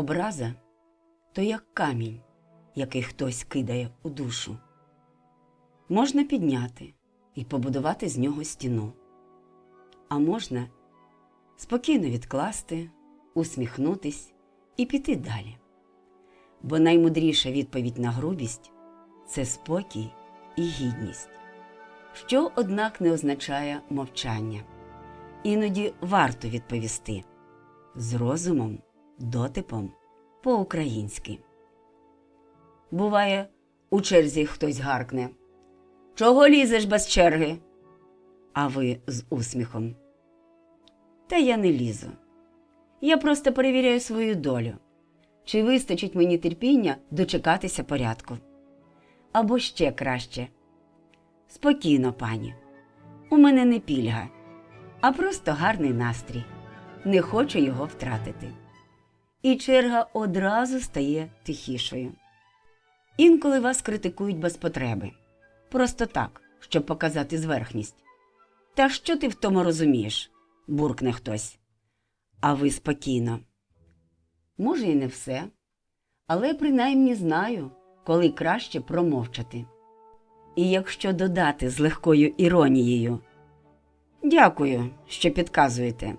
Образа то як камінь, який хтось кидає у душу. Можна підняти і побудувати з нього стіну, а можна спокійно відкласти, усміхнутись і піти далі. Бо наймудріша відповідь на грубість це спокій і гідність, що, однак, не означає мовчання. Іноді варто відповісти з розумом, дотипом по-українськи. Буває, у черзі хтось гаркне Чого лізеш без черги? А ви з усміхом. Та я не лізу. Я просто перевіряю свою долю. Чи вистачить мені терпіння дочекатися порядку? Або ще краще. Спокійно, пані. У мене не пільга, а просто гарний настрій. Не хочу його втратити. І черга одразу стає тихішою. Інколи вас критикують без потреби. Просто так, щоб показати зверхність. Та що ти в тому розумієш? буркне хтось. А ви спокійно. Може, і не все, але принаймні знаю, коли краще промовчати. І якщо додати з легкою іронією Дякую, що підказуєте.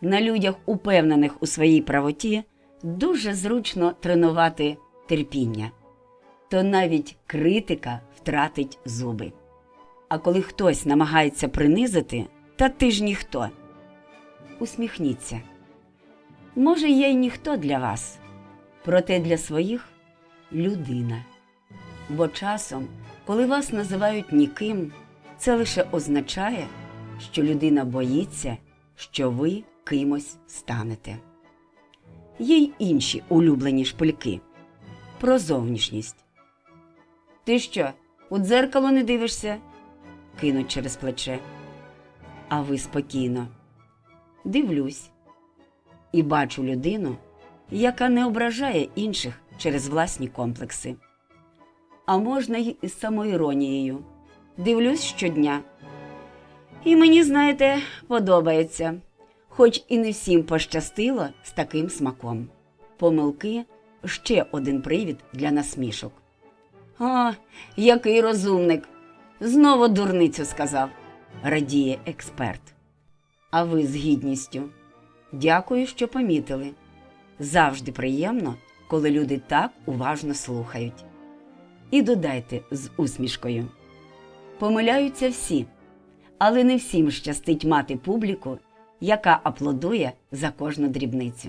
На людях, упевнених у своїй правоті, дуже зручно тренувати терпіння, то навіть критика втратить зуби. А коли хтось намагається принизити, та ти ж ніхто. Усміхніться. Може, я й ніхто для вас, проте для своїх людина. Бо часом, коли вас називають ніким, це лише означає, що людина боїться, що ви кимось станете. Є й інші улюблені шпильки про зовнішність. Ти що, у дзеркало не дивишся? кинуть через плече. А ви спокійно. Дивлюсь і бачу людину, яка не ображає інших через власні комплекси. А можна й із самоіронією. Дивлюсь щодня. І мені, знаєте, подобається, хоч і не всім пощастило з таким смаком. Помилки ще один привід для насмішок. О, який розумник! Знову дурницю сказав, радіє експерт. А ви з гідністю. Дякую, що помітили. Завжди приємно, коли люди так уважно слухають. І додайте з усмішкою. Помиляються всі, але не всім щастить мати публіку, яка аплодує за кожну дрібницю.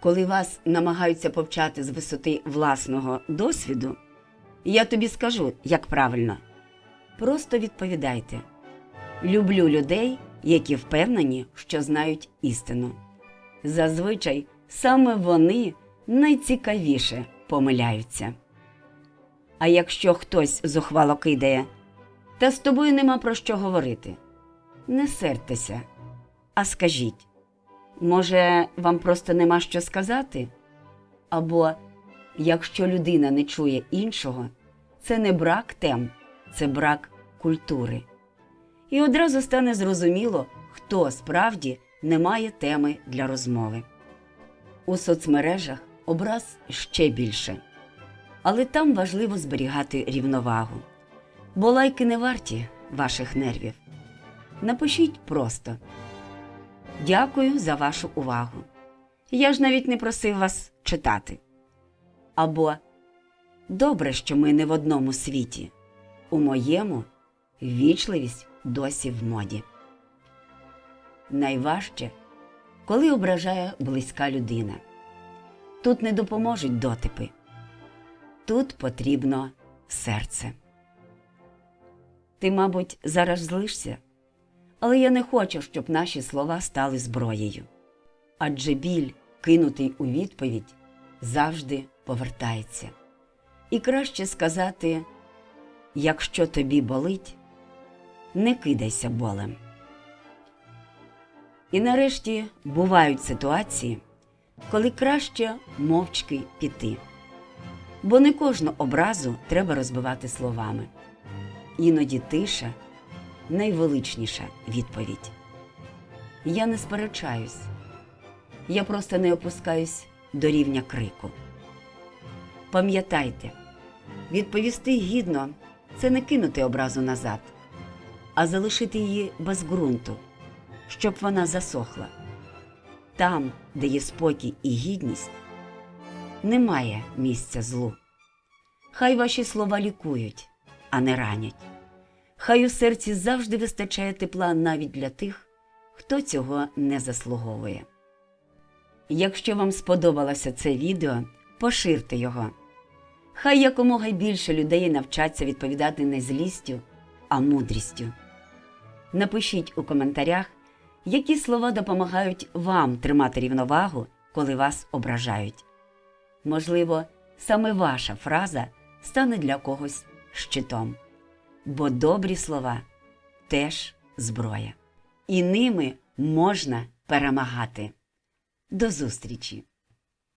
Коли вас намагаються повчати з висоти власного досвіду, я тобі скажу, як правильно. Просто відповідайте. Люблю людей, які впевнені, що знають істину. Зазвичай саме вони найцікавіше помиляються. А якщо хтось зухвало кидає, та з тобою нема про що говорити. Не сердьтеся, а скажіть, може, вам просто нема що сказати? Або якщо людина не чує іншого, це не брак тем, це брак культури. І одразу стане зрозуміло, хто справді не має теми для розмови. У соцмережах образ ще більше, але там важливо зберігати рівновагу, бо лайки не варті ваших нервів. Напишіть просто Дякую за вашу увагу. Я ж навіть не просив вас читати. Або Добре, що ми не в одному світі. У моєму ввічливість досі в моді. Найважче, коли ображає близька людина. Тут не допоможуть дотипи. Тут потрібно серце. Ти, мабуть, зараз злишся, але я не хочу, щоб наші слова стали зброєю. Адже біль, кинутий у відповідь, завжди повертається. І краще сказати, якщо тобі болить, не кидайся болем. І нарешті бувають ситуації, коли краще мовчки піти. Бо не кожну образу треба розбивати словами. Іноді тиша найвеличніша відповідь. Я не сперечаюсь, я просто не опускаюсь до рівня крику. Пам'ятайте, відповісти гідно це не кинути образу назад, а залишити її без ґрунту, щоб вона засохла. Там, де є спокій і гідність, немає місця злу. Хай ваші слова лікують, а не ранять. Хай у серці завжди вистачає тепла навіть для тих, хто цього не заслуговує. Якщо вам сподобалося це відео, поширте його. Хай якомога більше людей навчаться відповідати не злістю, а мудрістю. Напишіть у коментарях, які слова допомагають вам тримати рівновагу, коли вас ображають. Можливо, саме ваша фраза стане для когось щитом, бо добрі слова теж зброя, і ними можна перемагати. До зустрічі!